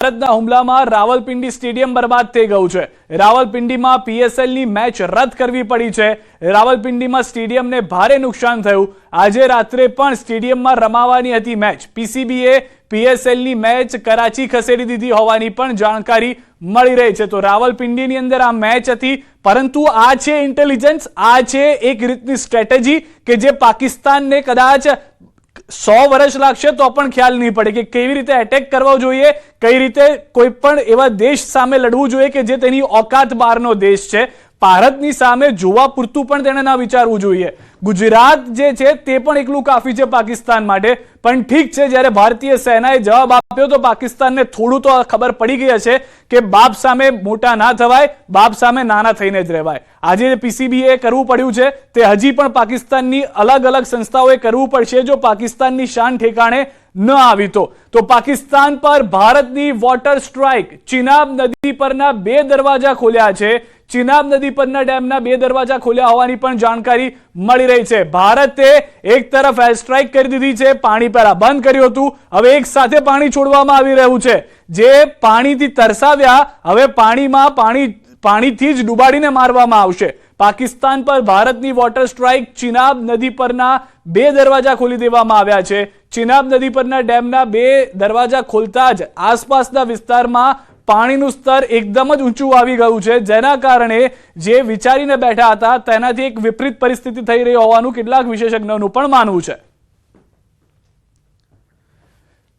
ભારતના હુમલામાં રાવલપિંડી સ્ટેડિયમ બરબાદ થઈ ગયું છે. રાવલપિંડીમાં પીએસએલની મેચ રદ કરવી પડી છે. રાવલપિંડીમાં સ્ટેડિયમને ભારે નુકસાન થયું. આજે રાત્રે પણ સ્ટેડિયમમાં રમાવાની હતી મેચ. પીસીબીએ પીએસએલની મેચ કરાચી ખસેડી દીધી હોવાની પણ જાણકારી મળી રહી છે. તો રાવલપિંડીની અંદર આ મેચ હતી, પરંતુ આ છે ઇન્ટેલિજન્સ આ છે એક રીતની સ્ટ્રેટેજી કે જે પાકિસ્તાનને કદાચ સો વર્ષ લાગશે તો પણ ખ્યાલ નહીં પડે કે કેવી રીતે એટેક કરવો જોઈએ, કઈ રીતે કોઈ પણ એવા દેશ સામે લડવું જોઈએ કે જે તેની ઓકાત બહારનો દેશ છે. ભારતની સામે જોવા પૂરતું પણ તેણે ના વિચારવું જોઈએ. ગુજરાત જે છે તે પણ એકલું કાફી છે પાકિસ્તાન માટે. પણ ઠીક છે, જ્યારે ભારતીય સેનાએ જવાબ આપ્યો તો પાકિસ્તાનને થોડું તો ખબર પડી ગઈ હશે કે બાપ સામે મોટા ના થવાય, બાપ સામે નાના થઈને જ રહેવાય. આજે જે પીસીબીએ કરવું પડ્યું છે, તે હજી પણ પાકિસ્તાનની અલગ અલગ સંસ્થાઓએ કરવું પડશે જો પાકિસ્તાનની શાન ઠેકાણે ન આવી તો. તો પાકિસ્તાન પર ભારતની વોટર સ્ટ્રાઇક ચિનાબ નદી પરના બે દરવાજા ખોલ્યા છે. ચિનાબ નદી પરના ડેમના બે દરવાજા ખોલ્યા હોવાની પણ જાણકારી મળી રહી છે. ભારતે એક તરફ એર સ્ટ્રાઇક કરી દીધી છે, પાણી પહેલા બંધ કર્યું હતું, હવે એક સાથે પાણી છોડવામાં આવી રહ્યું છે. જે પાણીથી તરસાવ્યા, હવે પાણીમાં પાણી, પાણીથી જ ડુબાડીને મારવામાં આવશે. પાકિસ્તાન પર ભારતની વોટર સ્ટ્રાઇક ચિનાબ નદી પરના બે દરવાજા ખોલી દેવામાં આવ્યા છે. ચિનાબ નદી પરના ડેમના બે દરવાજા ખોલતા જ આસપાસના વિસ્તારમાં પાણીનું સ્તર એકદમ જ ઊંચું આવી ગયું છે. જેના કારણે જે વિચારીને બેઠા હતા, તેનાથી એક વિપરીત પરિસ્થિતિ થઈ રહી હોવાનું કેટલાક વિશેષજ્ઞોનું પણ માનવું છે.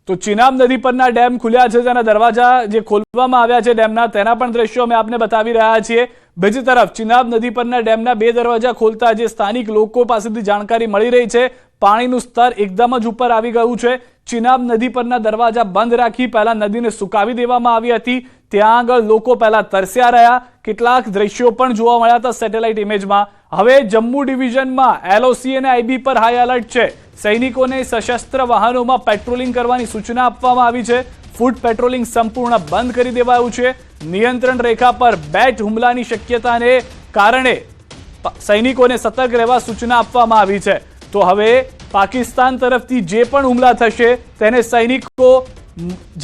તો ચિનાબ નદી પરના ડેમ ખુલ્યા છે તેના દરવાજા જે ખોલવામાં આવ્યા છે ડેમના, તેના પણ દ્રશ્યો અમે આપને બતાવી રહ્યા છીએ. બીજી તરફ, ચિનાબ નદી પરના ડેમના બે દરવાજા ખોલતા જે સ્થાનિક લોકો પાસેથી જાણકારી મળી રહી છે. પાણીનું સ્તર એકદમ જ ઉપર આવી ગયું છે. ચિનાબ નદી પરના દરવાજા બંધ રાખી પહેલા નદીને સુકાવી દેવામાં આવી હતી. ત્યાં આગળ લોકો પહેલા તરસ્યા રહ્યા. કેટલાક દ્રશ્યો પણ જોવા મળ્યા હતા સેટેલાઇટ ઇમેજમાં. હવે જમ્મુ ડિવિઝનમાં એલઓસી અને આઈબી પર હાઈ એલર્ટ છે. સૈનિકોને સશસ્ત્ર વાહનોમાં પેટ્રોલિંગ કરવાની સૂચના આપવામાં આવી છે. ફૂડ પેટ્રોલિંગ સંપૂર્ણ બંધ કરી દેવાયું છે. નિયંત્રણ રેખા પર બેટ હુમલાની શક્યતાને કારણે સૈનિકોને સતર્ક રહેવા સૂચના આપવામાં આવી છે. તો હવે પાકિસ્તાન તરફથી જે પણ હુમલા થશે, તેને સૈનિકો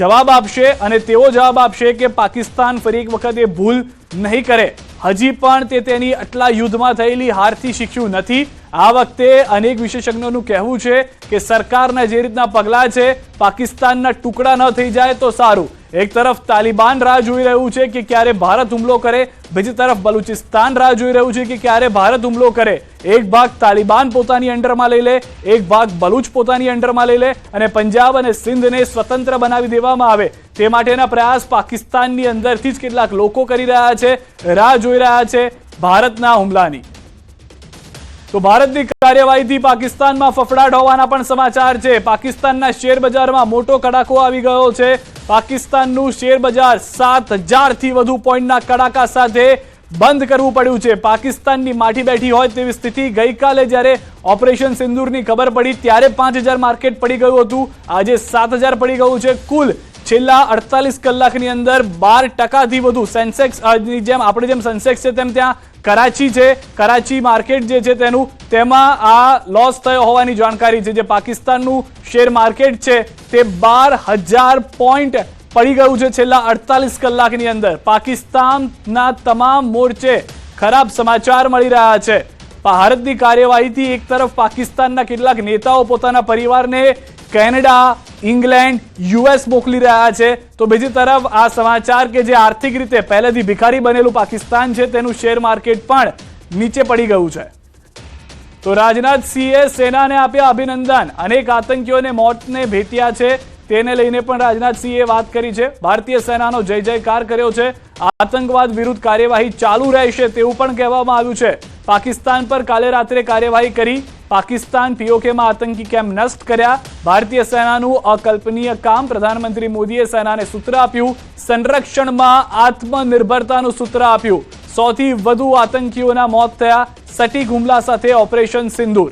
જવાબ આપશે અને તેઓ જવાબ આપશે કે પાકિસ્તાન ફરી એક વખત એ ભૂલ નહીં કરે. હજી પણ તે તેની આટલા યુદ્ધમાં થયેલી હારથી શીખ્યું નથી. આ વખતે અનેક વિશેષજ્ઞોનું કહેવું છે કે સરકારના જે રીતના પગલાં છે, પાકિસ્તાનના ટુકડા ન થઈ જાય તો સારું. એક તરફ તાલિબાન રાહ જોઈ રહ્યું છે કે ક્યારે ભારત હુમલો કરે, બીજી તરફ બલુચિસ્તાન રાહ જોઈ રહ્યું છે કે ક્યારે ભારત હુમલો કરે. એક ભાગ તાલિબાન પોતાની અંડરમાં લઈ લે, એક ભાગ બલુચ પોતાની અંડરમાં લઈ લે અને પંજાબ અને સિંધને સ્વતંત્ર બનાવી દેવામાં આવે. તે માટેના પ્રયાસ પાકિસ્તાનની અંદરથી જ કેટલાક લોકો કરી રહ્યા છે, રાહ જોઈ રહ્યા છે ભારતના હુમલાની. તો ભારતની કાર્યવાહીથી પાકિસ્તાનમાં ફફડાટ હોવાના પણ સમાચાર છે. પાકિસ્તાનના શેર બજારમાં મોટો કડાકો આવી ગયો છે. પાકિસ્તાનનું શેર બજાર સાત હજારથી વધુ પોઈન્ટના કડાકા સાથે બંધ કરવું પડ્યું છે. પાકિસ્તાનની માઠી બેઠી હોય તેવી સ્થિતિ ગઈકાલે જ્યારે ઓપરેશન સિંદૂરની ખબર પડી ત્યારે પાંચ માર્કેટ પડી ગયું હતું. આજે સાત પડી ગયું છે. કુલ છેલ્લા અડતાલીસ કલાકની અંદર બાર ટકાથી વધુ સેન્સેક્સ જેમ, આપણે જેમ સેન્સેક્સ છે તેમ ત્યાં કરાચી છે, કરાચી માર્કેટ જે છે તેનું, તેમાં આ લોસ થયો હોવાની જાણકારી છે. જે પાકિસ્તાનનું શેર માર્કેટ છે, તે બાર હજાર પોઈન્ટ પડી ગયું છે છેલ્લા અડતાલીસ કલાકની અંદર. પાકિસ્તાનના તમામ મોરચે ખરાબ સમાચાર મળી રહ્યા છે. ભારતની કાર્યવાહીથી એક તરફ પાકિસ્તાનના કેટલાક નેતાઓ પોતાના પરિવારને કેનેડા ઇંગ્લેન્ડ, યુએસ મોકલી રહ્યા છે. તો બીજી તરફ આ સમાચાર કે જે આર્થિક રીતે પહેલેથી ભિખારી બનેલું પાકિસ્તાન છે, તેનું શેર માર્કેટ પણ નીચે પડી ગયું છે. તો રાજનાથસિંહે સેનાને આપ્યા અભિનંદન. અનેક આતંકીઓને મોતને ભેટ્યા છે. તેને લઈને પણ રાજનાથસિંહે વાત કરી છે. ભારતીય સેનાનો જય જયકાર કર્યો છે. આતંકવાદ વિરુદ્ધ કાર્યવાહી ચાલુ રહેશે તેવું પણ કહેવામાં આવ્યું છે. પાકિસ્તાન પર કાલે રાત્રે કાર્યવાહી કરી. પાકિસ્તાન પીઓકેમાં આતંકી કેમ્પ નષ્ટ કર્યા. ભારતીય સેનાનું અકલ્પનીય કામ પ્રધાનમંત્રી મોદીએ સેનાને સૂત્ર આપ્યું. સંરક્ષણમાં આત્મનિર્ભરતાનું સૂત્ર આપ્યું. સૌથી વધુ આતંકીઓના મોત થયા. સટીક હુમલા સાથે ઓપરેશન સિંદૂર.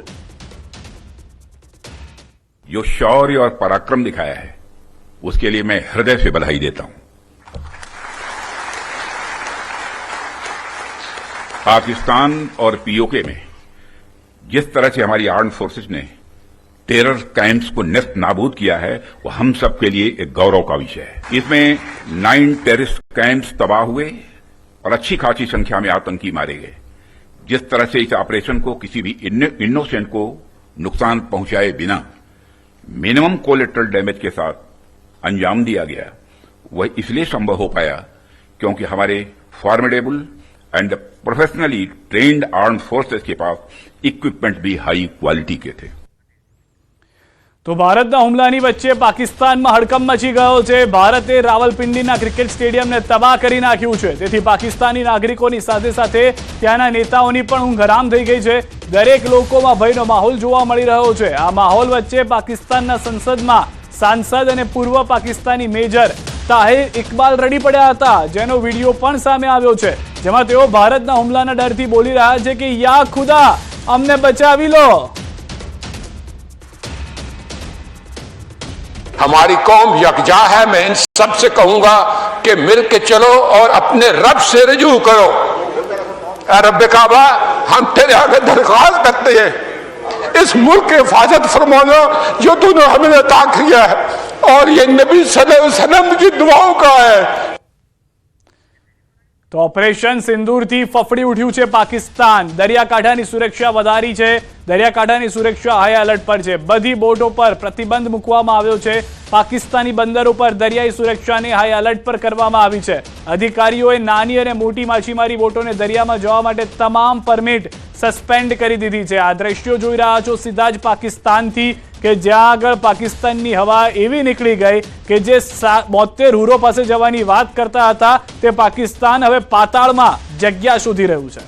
جو شوریہ اور پراکرم دکھایا ہے، اس کے لیے میں ہردے سے بدھائی دیتا ہوں۔ پاکستان اور پی او کے میں، جس طرح سے ہماری آرم فورسز نے ٹیرر کیمپس کو نست نابود کیا ہے، وہ ہم سب کے لیے ایک گورو کا وشے ہے۔ اس میں نائن ٹیررسٹ کیمپس تباہ ہوئے اور اچھی خاصی سنکھیا میں آتنکی مارے گئے۔ جس طرح سے اس آپریشن کو کسی بھی انوسینٹ کو نقصان پہنچائے بنا منیمم کولیٹرل ڈیمیج کے ساتھ انجام دیا گیا۔ وہ اس لیے سمبھو ہو پایا کیونکہ ہمارے فارمیڈیبل اینڈ پروفیشنلی ٹرینڈ آرم فورسز کے پاس اکوپمنٹ بھی ہائی کوالٹی کے تھے۔ તો ભારતના હુમલાની વચ્ચે પાકિસ્તાનમાં હડકંપ મચી ગયો છે. ભારતે રાવલપિંડીના ક્રિકેટ સ્ટેડિયમને તબાહ કરી નાખ્યું છે. તેથી પાકિસ્તાની નાગરિકોની સાથે સાથે ત્યાંના નેતાઓની પણ ઊંઘ હરામ થઈ ગઈ છે. દરેક લોકોમાં ભયનો માહોલ જોવા મળી રહ્યો છે. આ માહોલ વચ્ચે પાકિસ્તાનના સંસદમાં સાંસદ અને પૂર્વ પાકિસ્તાની મેજર તાહિર ઇકબાલ રડી પડ્યા હતા, જેનો વીડિયો પણ સામે આવ્યો છે. જેમાં તેઓ ભારતના હુમલાના ડરથી બોલી રહ્યા છે કે, યા ખુદા, અમને બચાવી લો. ہماری قوم یکجا ہے، میں ان سب سے کہوں گا کہ مل کے چلو اور اپنے رب سے رجوع کرو۔ اے رب کعبہ، ہم تیرے آگے درخواست کرتے ہیں۔ اس ملک کے حفاظت فرمانا، جو تو نے ہمیں عطا کیا ہے۔ اور یہ نبی صلی اللہ علیہ وسلم کی دعاؤں کا ہے۔ તો ઓપરેશન સિંદૂરથી ફફડી ઉઠ્યું છે પાકિસ્તાન. દરિયાકાંઠાની સુરક્ષા વધારી છે. દરિયાકાંઠાની સુરક્ષા હાઈ એલર્ટ પર છે. બધી બોટો પર પ્રતિબંધ મૂકવામાં આવ્યો છે. પાકિસ્તાની બંદરો પર દરિયાઈ સુરક્ષાને હાઈ એલર્ટ પર કરવામાં આવી છે. અધિકારીઓએ નાની અને મોટી માછીમારી બોટોને દરિયામાં જવા માટે તમામ પરમિટ સસ્પેન્ડ કરી દીધી છે. આ દ્રશ્યો જોઈ રહ્યા છો સીધા જ પાકિસ્તાનથી. કે જ્યાં આગળ પાકિસ્તાનની હવા એવી નીકળી ગઈ કે જે બોતેર હુરો પાસે જવાની વાત કરતા હતા, તે પાકિસ્તાન હવે પાતાળમાં જગ્યા શોધી રહ્યું છે.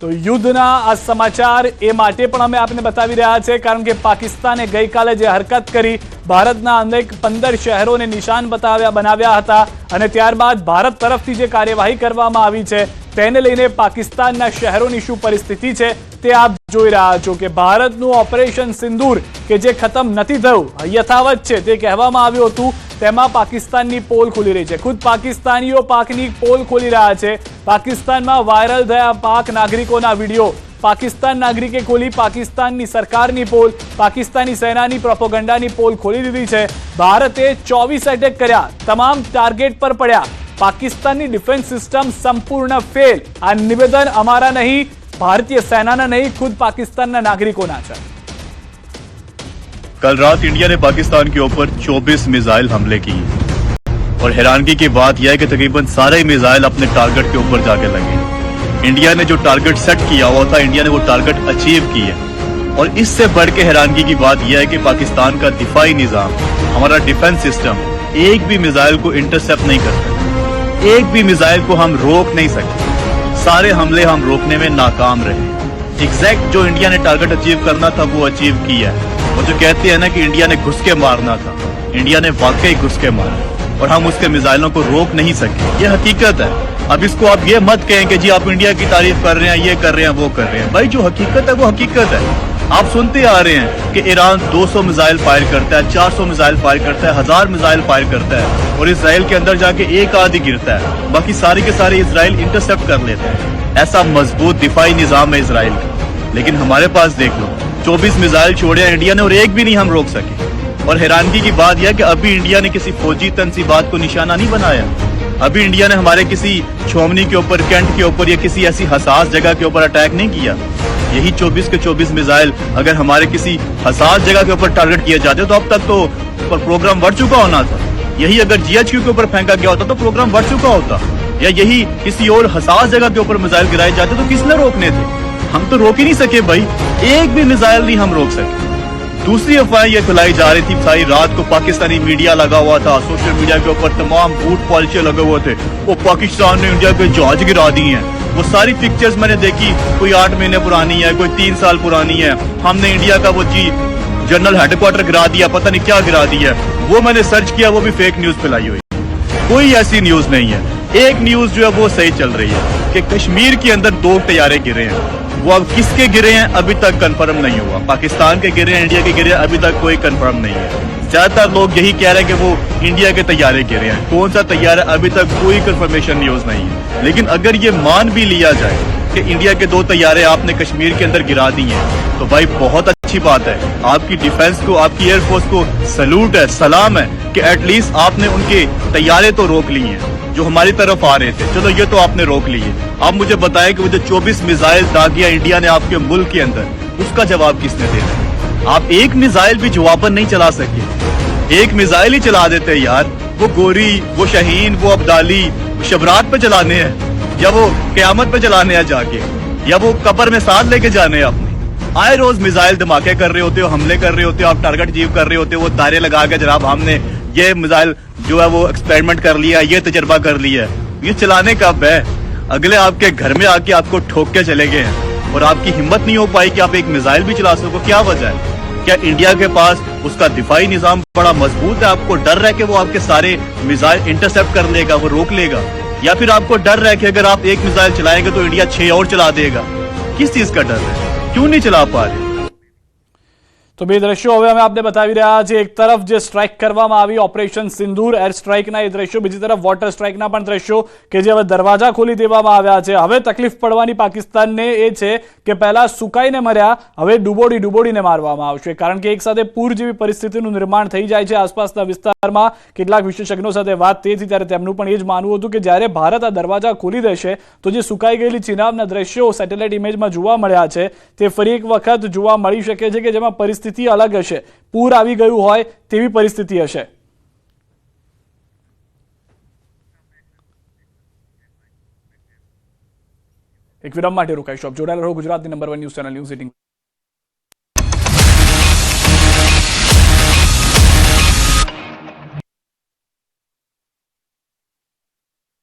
તો યુદ્ધના આ સમાચાર એ માટે પણ અમે આપને બતાવી રહ્યા છે, કારણ કે પાકિસ્તાને ગઈકાલે જે હરકત કરી, ભારતના અનેક પંદર શહેરોને નિશાન બતાવ્યા, બનાવ્યા હતા અને ત્યારબાદ ભારત તરફથી જે કાર્યવાહી કરવામાં આવી છે તેને લઈને પાકિસ્તાનના શહેરોની શું પરિસ્થિતિ છે તે આપ જોઈ રહ્યા છો કે ભારતનું ઓપરેશન સિંદૂર કે જે ખતમ નથી થયું, યથાવત છે તે કહેવામાં આવ્યું હતું. તેમાં પાકિસ્તાનની પોલ ખુલી રહી છે. ખુદ પાકિસ્તાનીઓ પાકની પોલ ખોલી રહ્યા છે. પાકિસ્તાનમાં વાયરલ થયા પાક નાગરિકોના વીડિયો. પાકિસ્તાન નાગરિકે ખોલી પાકિસ્તાનની સરકારની પોલ. પાકિસ્તાની સેનાની પ્રોપોગંડાની પોલ ખોલી દીધી છે. ભારતે ચોવીસ એટેક કર્યા. તમામ ટાર્ગેટ પર પડ્યા. પાકિસ્તાનની ડિફેન્સ સિસ્ટમ સંપૂર્ણ ફેલ. આ નિવેદન અમારા નહીં، ભારતીય સેનાના નહીં، ખુદ પાકિસ્તાનના નાગરિકોના છે. کل رات انڈیا نے پاکستان کے اوپر چوبیس میزائل حملے کی اور حیرانگی کی بات یہ ہے کہ تقریباً سارے میزائل اپنے ٹارگٹ کے اوپر جا کے لگے انڈیا نے جو ٹارگٹ سیٹ کیا ہوا تھا انڈیا نے وہ ٹارگٹ اچیو کی ہے اور اس سے بڑھ کے حیرانگی کی بات یہ ہے کہ پاکستان کا دفاعی نظام ہمارا ڈیفنس سسٹم ایک بھی میزائل کو انٹرسپٹ نہیں کرتا ایک بھی میزائل کو ہم روک نہیں سکتے۔ سارے حملے ہم روکنے میں ناکام رہے۔ ایگزیکٹ جو انڈیا نے ٹارگٹ اچیو کرنا تھا، وہ اچیو کیا ہے۔ وہ جو کہتے ہیں نا کہ انڈیا نے گھس کے مارنا تھا۔ انڈیا نے واقعی گھس کے مارا۔ اور ہم اس کے میزائلوں کو روک نہیں سکے۔ یہ حقیقت ہے۔ اب اس کو آپ یہ مت کہیں کہ جی آپ انڈیا کی تعریف کر رہے ہیں، یہ کر رہے ہیں، وہ کر رہے ہیں۔ بھائی جو حقیقت ہے، وہ حقیقت ہے۔ آپ سنتے آ رہے ہیں کہ ایران دو سو میزائل فائر کرتا ہے، چار سو میزائل فائر کرتا ہے، ہزار میزائل فائر کرتا ہے اور اسرائیل کے اندر جا کے ایک آدھی گرتا ہے۔ باقی سارے کے سارے اسرائیل انٹرسپٹ کر لیتے ہیں۔ ایسا مضبوط دفاعی نظام ہے اسرائیل کا۔ لیکن ہمارے پاس دیکھ لو، چوبیس میزائل چھوڑے ہیں انڈیا نے اور ایک بھی نہیں ہم روک سکے۔ اور حیرانگی کی بات یہ کہ ابھی انڈیا نے کسی فوجی تنصیبات کو نشانہ نہیں بنایا۔ ابھی انڈیا نے ہمارے کسی چھومنی کے اوپر، کینٹ کے اوپر یا کسی ایسی حساس جگہ کے اوپر اٹیک نہیں کیا۔ یہی چوبیس کے چوبیس میزائل اگر ہمارے کسی حساس جگہ کے اوپر ٹارگٹ کیے جاتے تو اب تک تو پروگرام بڑھ چکا ہونا تھا۔ یہی اگر جی ایچ کیو کے اوپر پھینکا گیا ہوتا تو پروگرام بڑھ چکا ہوتا۔ یا یہی کسی اور حساس جگہ کے اوپر میزائل گرائے جاتے تو کس نے روکنے تھے؟ ہم تو روک ہی نہیں سکے بھائی۔ ایک بھی میزائل نہیں ہم روک سکے۔ دوسری افواہیں یہ کھلائی جا رہی تھی۔ ساری رات کو پاکستانی میڈیا لگا ہوا تھا۔ سوشل میڈیا کے اوپر تمام بوٹ پالچے لگے ہوئے تھے۔ وہ پاکستان نے انڈیا کے جہاز گرا دی ہیں۔ وہ ساری پکچرز میں نے دیکھی، کوئی آٹھ مہینے پرانی ہے، کوئی تین سال پرانی ہے۔ ہم نے انڈیا کا وہ جی جنرل ہیڈ کوارٹر گرا دیا، پتہ نہیں کیا گرا دیا ہے۔ وہ میں نے سرچ کیا، وہ بھی فیک نیوز پھیلائی ہوئی۔ کوئی ایسی نیوز نہیں ہے۔ ایک نیوز جو ہے وہ صحیح چل رہی ہے کہ کشمیر کے اندر دو طیارے گرے ہیں۔ وہ اب کس کے گرے ہیں؟ ابھی تک کنفرم نہیں ہوا۔ پاکستان کے گرے ہیں انڈیا کے گرے ہیں، ابھی تک کوئی کنفرم نہیں ہے۔ زیادہ تر لوگ یہی کہہ رہے ہیں کہ وہ انڈیا کے تیارے طیارے رہے ہیں۔ کون سا طیارہ ابھی تک کوئی کنفرمیشن نیوز نہیں ہے۔ لیکن اگر یہ مان بھی لیا جائے کہ انڈیا کے دو تیارے آپ نے کشمیر کے اندر گرا دی ہیں، تو بھائی بہت اچھی بات ہے۔ آپ کی ڈیفنس کو، آپ کی ایئر فورس کو سلوٹ ہے، سلام ہے کہ ایٹ لیسٹ آپ نے ان کے تیارے تو روک لی ہیں جو ہماری طرف آ رہے تھے۔ چلو، یہ تو آپ نے روک لیے۔ آپ مجھے بتائیں کہ وہ جو چوبیس میزائل داغیا انڈیا نے آپ کے ملک کے اندر، اس کا جواب کس نے دینا ہے آپ ایک میزائل بھی جواباً نہیں چلا سکے۔ ایک میزائل ہی چلا دیتے یار۔ وہ گوری، وہ شہین وہ ابدالی شبرات پہ چلانے ہیں۔ یا وہ قیامت پہ چلانے ہیں جا کے۔ یا وہ قبر میں ساتھ لے کے جانے ہیں اپنے آئے روز میزائل دھماکے کر رہے ہوتے ہو، حملے کر رہے ہوتے ہو، آپ ٹارگٹ جیو کر رہے ہوتے ہو، وہ تارے لگا کے جناب ہم نے یہ میزائل جو ہے وہ ایکسپیریمنٹ کر لیا، یہ تجربہ کر لیا ہے۔ یہ چلانے کا ہے اگلے آپ کے گھر میں آ کے آپ کو ٹھوک کے چلے گئے ہیں۔ اور آپ کی ہمت نہیں ہو پائی کہ آپ ایک میزائل بھی چلا سکو، کیا وجہ ہے؟ کیا انڈیا کے پاس اس کا دفاعی نظام بڑا مضبوط ہے؟ آپ کو ڈر رہے کہ وہ آپ کے سارے میزائل انٹرسپٹ کر لے گا، وہ روک لے گا؟ یا پھر آپ کو ڈر رہے کہ اگر آپ ایک میزائل چلائیں گے تو انڈیا چھ اور چلا دے گا؟ کس چیز کا ڈر ہے؟ کیوں نہیں چلا پا رہے؟ તો બે દ્રશ્યો હવે અમે આપને બતાવી રહ્યા છીએ. એક તરફ જે સ્ટ્રાઇક કરવામાં આવી ઓપરેશન સિંદૂર એર સ્ટ્રાઇકના એ દ્રશ્યો, બીજી તરફ વોટર સ્ટ્રાઇકના પણ દ્રશ્યો કે જે હવે દરવાજા ખોલી દેવામાં આવ્યા છે. હવે તકલીફ પડવાની પાકિસ્તાનને એ છે કે પહેલા સુકાઈને મર્યા, હવે ડૂબોડી ડૂબોડીને મારવામાં આવશે. કારણ કે એક સાથે પૂર જેવી પરિસ્થિતિનું નિર્માણ થઈ જાય છે આસપાસના વિસ્તારમાં. કેટલાક વિશેષજ્ઞો સાથે વાત થઈ હતી, ત્યારે તેમનું પણ એ જ માનવું હતું કે જ્યારે ભારત આ દરવાજા ખોલી દેશે, તો જે સુકાઈ ગયેલી ચિનાબના દ્રશ્યો સેટેલાઇટ ઇમેજમાં જોવા મળ્યા છે, તે ફરી એક વખત જોવા મળી શકે છે કે જેમાં પરિસ્થિતિ અલગ હશે. પૂર આવી ગયું હોય તેવી પરિસ્થિતિ હશે. એક વિરામ માટે રોકાઈશું. આપ જોડાયેલા રહો ગુજરાતની number one news channel news eighteen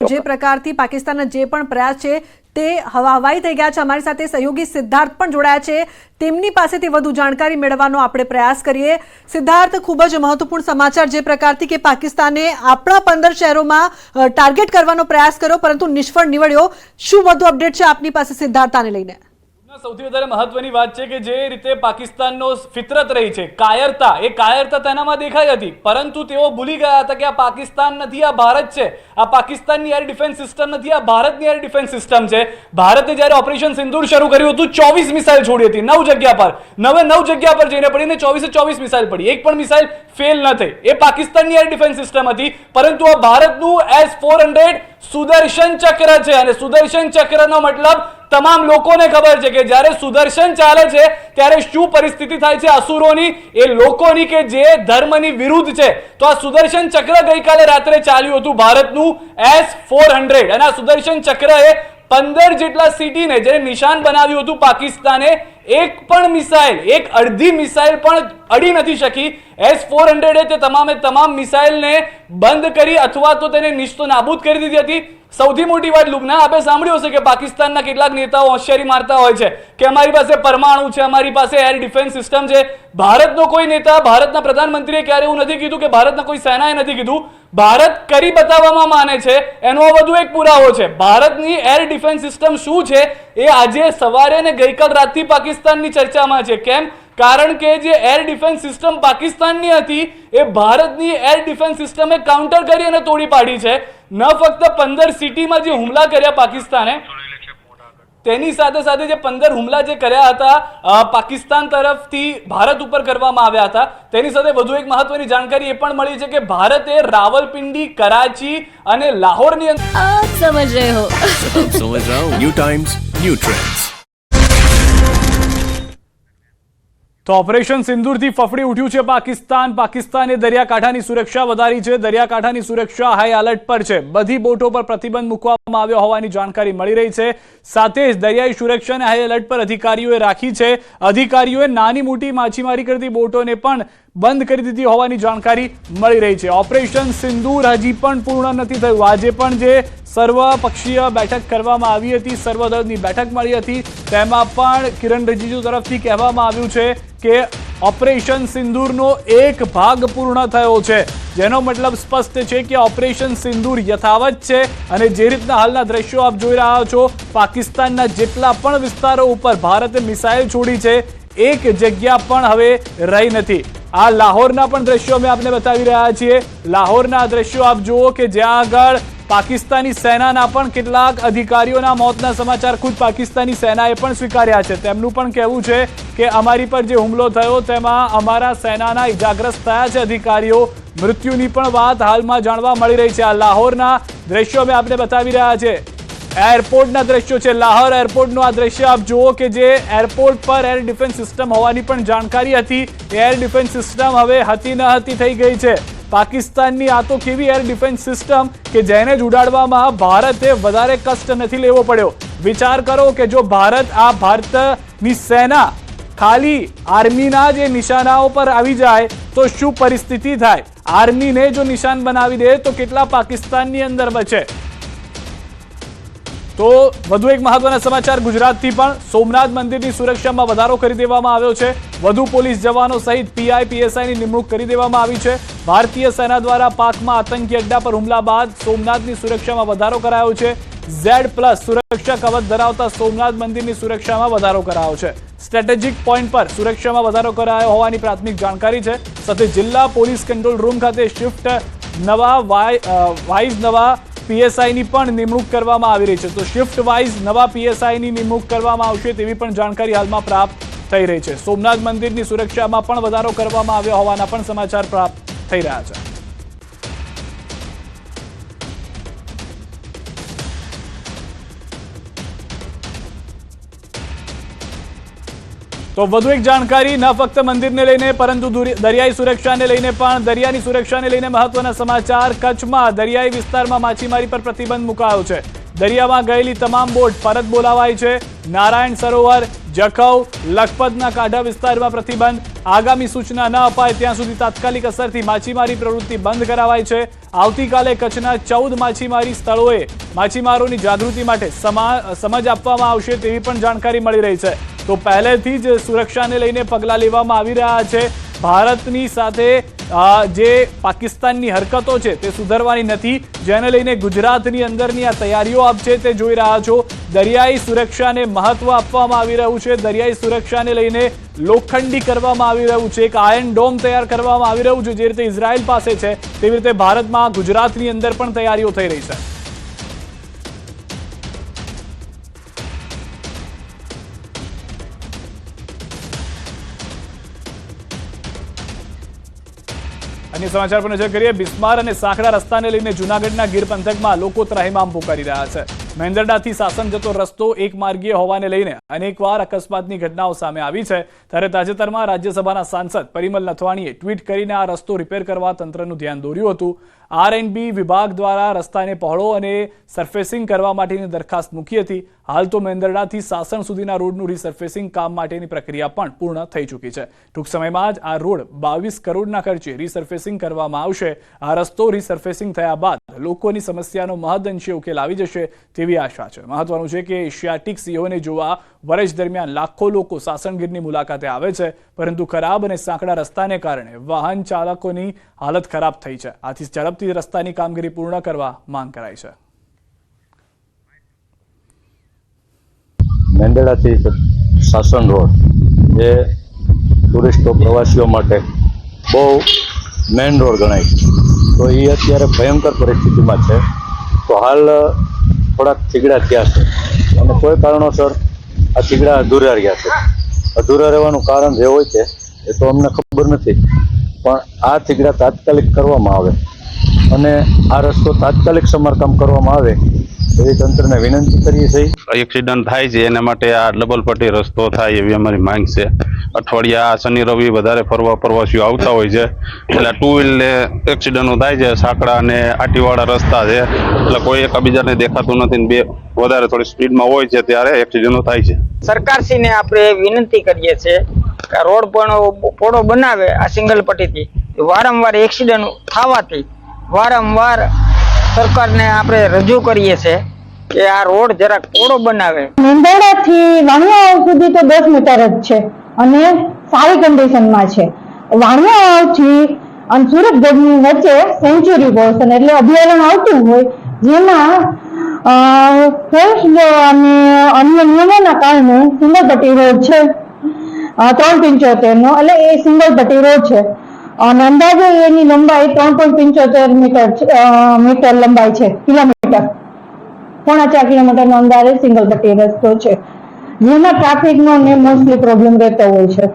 જે પ્રકારથી પાકિસ્તાનના જે પણ પ્રયાસ છે તે હવા હવાઈ થઈ ગયા છે. અમારી સાથે સહયોગી સિદ્ધાર્થ પણ જોડાયા છે. તેમની પાસેથી વધુ જાણકારી મેળવવાનો આપણે પ્રયાસ કરીએ. સિદ્ધાર્થ, ખૂબ જ મહત્વપૂર્ણ સમાચાર જે પ્રકારથી કે પાકિસ્તાને આપણા પંદર શહેરોમાં ટાર્ગેટ કરવાનો પ્રયાસ કર્યો, પરંતુ નિષ્ફળ નીવડ્યો. શું વધુ અપડેટ છે આપની પાસે સિદ્ધાર્થ આને લઈને? સૌથી વધારે મહત્વની વાત છે કે જે રીતે પાકિસ્તાનનો ફિતરત રહી છે, કાયરતા, એ કાયરતા તેનામાં દેખાઈ હતી. પરંતુ તેઓ ભૂલી ગયા હતા કે આ પાકિસ્તાન નથી, આ ભારત છે. આ પાકિસ્તાનની એર ડિફેન્સ સિસ્ટમ નથી, આ ભારતની એર ડિફેન્સ સિસ્ટમ છે. ભારતે જ્યારે ઓપરેશન સિંદૂર શરૂ કર્યું હતું, ચોવીસ મિસાઇલ છોડી હતી, નવ જગ્યા પર. નવે નવ જગ્યા પર જઈને પડીને ચોવીસે ચોવીસ મિસાઇલ પડી. એક પણ મિસાઇલ ફેલ ન થઈ. એ પાકિસ્તાનની એર ડિફેન્સ સિસ્ટમ હતી. પરંતુ આ ભારતનું એસ ફોર હંડ્રેડ સુદર્શન ચક્ર છે. અને સુદર્શન ચક્રનો મતલબ તમામ લોકોને ખબર છે કે જ્યારે સુદર્શન ચાલે છે, ત્યારે શું પરિસ્થિતિ થાય છે અસુરોની? એ લોકોની કે જે ધર્મની વિરુદ્ધ છે. તો આ સુદર્શન ચક્ર ગઈકાલે રાત્રે ચાલ્યું હતું ભારતનું એસ ફોર હંડ્રેડ. અને આ સુદર્શન ચક્રએ પંદર જેટલા સિટીને જે નિશાન બનાવ્યું હતું પાકિસ્તાને, એક પણ મિસાઇલ, એક અડધી મિસાઇલ પણ અડી નથી શકી. એસ ફોર હંડ્રેડે તે તમામે તમામ મિસાઇલને બંધ કરી અથવા તો તેને નિસ્તો નાબૂદ કરી દીધી હતી. સૌથી મોટી વાત લુબના આપણે સાંભળ્યું હશે કે પાકિસ્તાનના કેટલાક નેતાઓ હોશિયારી મારતા હોય છે કે અમારી પાસે પરમાણુ છે, અમારી પાસે એર ડિફેન્સ સિસ્ટમ છે. ભારતનો કોઈ નેતા, ભારતના પ્રધાનમંત્રીએ ક્યારે એવું નથી કીધું કે ભારતના કોઈ સેનાએ નથી કીધું. ભારત કરી બતાવવામાં માને છે, એનો વધુ એક પુરાવો છે. ભારતની એર ડિફેન્સ સિસ્ટમ શું છે એ આજે સવારે અને ગઈકાલ રાતથી પાકિસ્તાનની ચર્ચામાં છે. કેમ? કારણ કે જે એર ડિફેન્સ સિસ્ટમ પાકિસ્તાનની હતી એ ભારતની એર ડિફેન્સ સિસ્ટમે કાઉન્ટર કરી અને તોડી પાડી છે. ન ફક્ત પંદર સિટીમાં જે હુમલા કર્યા પાકિસ્તાને તેની સાથે સાથે જે પંદર હુમલા જે કર્યા હતા પાકિસ્તાન તરફથી ભારત ઉપર કરવામાં આવ્યા હતા તેની સાથે વધુ એક મહત્વની જાણકારી એ પણ મળી છે કે ભારતે રાવલપિંડી કરાચી અને લાહોરની અંદર સમજ રહ્યો સમજ રહ્યો ન્યૂ ટાઈમ્સ ન્યૂ ટ્રેન્ડ્સ તો ઓપરેશન સિંદૂરથી ફફડી ઉઠ્યું છે પાકિસ્તાન. પાકિસ્તાને દરિયાકાંઠાની સુરક્ષા વધારી છે. દરિયાકાંઠાની સુરક્ષા હાઈ એલર્ટ પર છે. બધી બોટો પર પ્રતિબંધ મૂકવામાં આવ્યો હોવાની જાણકારી મળી રહી છે. સાથે જ દરિયાઈ સુરક્ષાને હાઈ એલર્ટ પર અધિકારીઓએ રાખી છે. અધિકારીઓએ નાની મોટી માછીમારી કરતી બોટોને પણ બંધ કરી દીધી હોવાની જાણકારી મળી રહી છે. ઓપરેશન સિંદૂર હજી પણ પૂર્ણ નથી થયું. આજે પણ જે સર્વપક્ષીય બેઠક કરવામાં આવી હતી, સર્વદળની બેઠક મળી હતી, તેમાં પણ કિરણ રિજિજુ તરફથી કહેવામાં આવ્યું છે કે ઓપરેશન સિંદૂરનો એક ભાગ પૂર્ણ થયો છે. જેનો મતલબ સ્પષ્ટ છે કે ઓપરેશન સિંદૂર યથાવત છે અને જે રીતના હાલના દ્રશ્યો આપ જોઈ રહ્યા છો, પાકિસ્તાનના જેટલા પણ વિસ્તારો ઉપર ભારતે મિસાઇલ છોડી છે એક જગ્યા પણ હવે રહી નથી. આ લાહોરના પણ દ્રશ્યો અમે આપને બતાવી રહ્યા છીએ. લાહોરના દ્રશ્યો આપ જુઓ કે જ્યાં આગળ પાકિસ્તાની સેનાના પણ કેટલાક અધિકારીઓના મોતના સમાચાર ખુદ પાકિસ્તાની સેનાએ પણ સ્વીકાર્યા છે. તેમનું પણ કહેવું છે કે અમારી પર જે હુમલો થયો તેમાં અમારા સેનાના ઇજાગ્રસ્ત થયા છે અધિકારીઓ. મૃત્યુની પણ વાત હાલમાં જાણવા મળી રહી છે. આ લાહોરના દ્રશ્યો અમે આપને બતાવી રહ્યા છે એરપોર્ટના દ્રશ્યો છે. લાહોર એરપોર્ટનું આ દ્રશ્ય આપ જુઓ કે જે એરપોર્ટ પર એર ડિફેન્સ સિસ્ટમ હોવાની પણ જાણકારી હતી એર ડિફેન્સ સિસ્ટમ હવે હતી ન હતી થઈ ગઈ છે. પાકિસ્તાનની આ તો કેવી એર ડિફેન્સ સિસ્ટમ કે જેને જ ઉડાડવામાં ભારતે વધારે કષ્ટ નથી લેવો પડ્યો. વિચાર કરો કે જો ભારત આ ભારતની સેના ખાલી આર્મીના જે નિશાનાઓ પર આવી જાય, તો શું પરિસ્થિતિ થાય? આર્મીને જો નિશાન બનાવી દે, તો કેટલા પાકિસ્તાનની અંદર બચે? તો વધુ એક મહત્વના સમાચાર. ગુજરાતથી પણ સોમનાથ મંદિરની સુરક્ષામાં વધારો કરી દેવામાં આવ્યો છે. વધુ પોલીસ જવાનો સહિત પીઆઈ પીએસઆઈની નિમણૂક કરી દેવામાં આવી છે. ભારતીય સેના દ્વારા પાકમાં આતંકી અડ્ડા પર હુમલા બાદ સોમનાથની સુરક્ષામાં વધારો કરાયો છે. ઝેડ પ્લસ સુરક્ષા કવચ ધરાવતા સોમનાથ મંદિરની સુરક્ષામાં વધારો કરાયો છે. સ્ટ્રેટેજિક પોઈન્ટ પર સુરક્ષામાં વધારો કરાયો હોવાની પ્રાથમિક જાણકારી છે. સાથે જિલ્લા પોલીસ કંટ્રોલ રૂમ ખાતે શિફ્ટ નવા વાઇઝ નવા પીએસઆઈની પણ નિમણૂક કરવામાં આવી રહી છે. તો શિફ્ટ વાઇઝ નવા પીએસઆઈની નિમણૂક કરવામાં આવશે તેવી પણ જાણકારી હાલમાં પ્રાપ્ત થઈ રહી છે. સોમનાથ મંદિરની સુરક્ષામાં પણ વધારો કરવામાં આવ્યો હોવાના પણ સમાચાર પ્રાપ્ત થઈ રહ્યા છે. તો વધુ એક જાણકારી, ન ફક્ત મંદિરને લઈને, પરંતુ દરિયાઈ સુરક્ષાને લઈને પણ, દરિયાની સુરક્ષાને લઈને મહત્વના સમાચાર. કચ્છમાં દરિયાઈ વિસ્તારમાં માછીમારી પર પ્રતિબંધ મુકાયો છે. દરિયામાં ગયેલી તમામ બોટ પરત બોલાવાઈ છે. નારાયણ સરોવર, જખૌ, લખપતના કાંઠા વિસ્તારમાં પ્રતિબંધ. આગામી સૂચના ન અપાય ત્યાં સુધી તાત્કાલિક અસરથી માછીમારી પ્રવૃત્તિ બંધ કરાવાઈ છે. આવતીકાલે કચ્છના ચૌદ માછીમારી સ્થળોએ માછીમારોની જાગૃતિ માટે સમા- સમજ આપવામાં આવશે તેવી પણ જાણકારી મળી રહી છે. તો પહેલેથી જ સુરક્ષાને લઈને પગલાં લેવામાં આવી રહ્યા છે. ભારતની સાથે જે પાકિસ્તાનની હરકતો છે તે સુધરવાની નથી. જેને લઈને ગુજરાતની અંદરની આ તૈયારીઓ આપ છે તે જોઈ રહ્યા છો, દરિયાઈ સુરક્ષાને મહત્વ આપવામાં આવી રહ્યું છે. દરિયાઈ સુરક્ષાને લઈને લોખંડી કરવામાં આવી રહ્યું છે. એક આયર્ન ડોમ તૈયાર કરવામાં આવી રહ્યું છે જે રીતે ઇઝરાયલ પાસે છે, તેવી રીતે ભારતમાં ગુજરાતની અંદર પણ તૈયારીઓ થઈ રહી છે. અન્ય સમાચાર પર નજર કરીએ. બિસ્માર અને સાંકડા રસ્તાને લઈને જૂનાગઢના ગીર પંથકમાં લોકો ત્રાહિમામ પોકારી રહ્યા છે. મેંદરડાથી સાસણ જતો રસ્તો એક માર્ગીય હોવાને લઈને અનેકવાર અકસ્માતની ઘટનાઓ સામે આવી છે. ત્યારે તાજેતરમાં રાજ્યસભાના સાંસદ પરિમલ નથવાણીએ ટ્વીટ કરીને આ રસ્તો રિપેર કરવા તંત્રનું ધ્યાન દોર્યું હતું. આર એન્ડ વિભાગ દ્વારા રસ્તાને પહોળો અને સરફેસિંગ કરવા માટેની દરખાસ્ત મૂકી હતી. હાલ તો મેંદરડાથી સાસણ સુધીના રોડનું રીસર્ફેસિંગ કામ માટેની પ્રક્રિયા પણ પૂર્ણ થઈ ચૂકી છે. ટૂંક સમયમાં જ આ રોડ બાવીસ કરોડના ખર્ચે રીસર્ફેસિંગ કરવામાં આવશે. આ રસ્તો રીસર્ફેસિંગ થયા બાદ લોકોની સમસ્યાનો મહદઅંશે ઉકેલ આવી જશે તેવી આશા છે. મહત્વનું છે કે એશિયાટિક સિંહોને જોવા વર્ષ દરમિયાન લાખો લોકો સાસણગીરની મુલાકાતે આવે છે, પરંતુ ખરાબ અને સાંકડા રસ્તાને કારણે વાહન ચાલકોની હાલત ખરાબ થઈ છે. આથી ઝડપથી રસ્તાની કામગીરી પૂર્ણ કરવા માંગ કરાઈ છે. મેંદડાથી સાસણ રોડ એ ટુરિસ્ટો પ્રવાસીઓ માટે બહુ મેઇન રોડ ગણાય છે. તો એ અત્યારે ભયંકર પરિસ્થિતિમાં છે. તો હાલ થોડાક થીગડા થયા છે. અને કોઈ કારણોસર આ થીગડા અધૂરા રહ્યા છે. અધૂરા રહેવાનું કારણ જે હોય છે, એ તો અમને ખબર નથી. પણ આ થીગડા તાત્કાલિક કરવામાં આવે. અને આ રસ્તો તાત્કાલિક સમારકામ કરવામાં આવે એવી તંત્રને વિનંતી કરીએ છીએ. એક્સિડન્ટ થાય છે એના માટે આ ડબલ પટ્ટી રસ્તો થાય એવી અમારી માંગ છે. અઠવાડિયા શનિ રવિ વધારે ફરવા પ્રવાસીઓ આવતા હોય છે. એટલે ટુ વ્હીલને એક્સિડન્ટો થાય છે સાંકડા અને આટીવાળા રસ્તા છે. એટલે કોઈ એકબીજાને દેખાતું નથી બે વધારે થોડી સ્પીડમાં હોય છે ત્યારે એક્સિડન્ટો થાય છે. સરકારશ્રીને આપણે વિનંતી કરીએ છીએ કે આ રોડ પણ પોળો બનાવે આ સિંગલ પટ્ટીથી વારંવાર એક્સિડન્ટ થવાથી વારંવાર સરકારને આપણે રજૂ કરીએ છીએ કે આ રોડ જરાક પોળો બનાવે. મેંદરડાથી વાણિયા સુધી તો દસ મીટર જ છે અને સારી કન્ડિશનમાં છે. વાણિયાથી અને સુરતગઢની વચ્ચે સેન્ચુરી પોર્શન એટલે અભયારણ્ય આવતું હોય, જેમાં ફોરેસ્ટ અને અન્ય નિયમોના કારણે સિંગલ પટ્ટી રોડ છે. ત્રણ પંચોતેર નો એટલે એ સિંગલ પટ્ટી રોડ છે. અને અંદાજે એની લંબાઈ ત્રણ પોઈન્ટ પંચોતેર મીટર મીટર લંબાઈ છે, કિલોમીટર. કિલોમીટર પોણા ચાર કિલોમીટરનો અંદાજે સિંગલ પટ્ટી રસ્તો છે. જેમાં ટ્રાફિકનો ને મોસ્ટલી પ્રોબ્લેમ રહેતો હોય છે.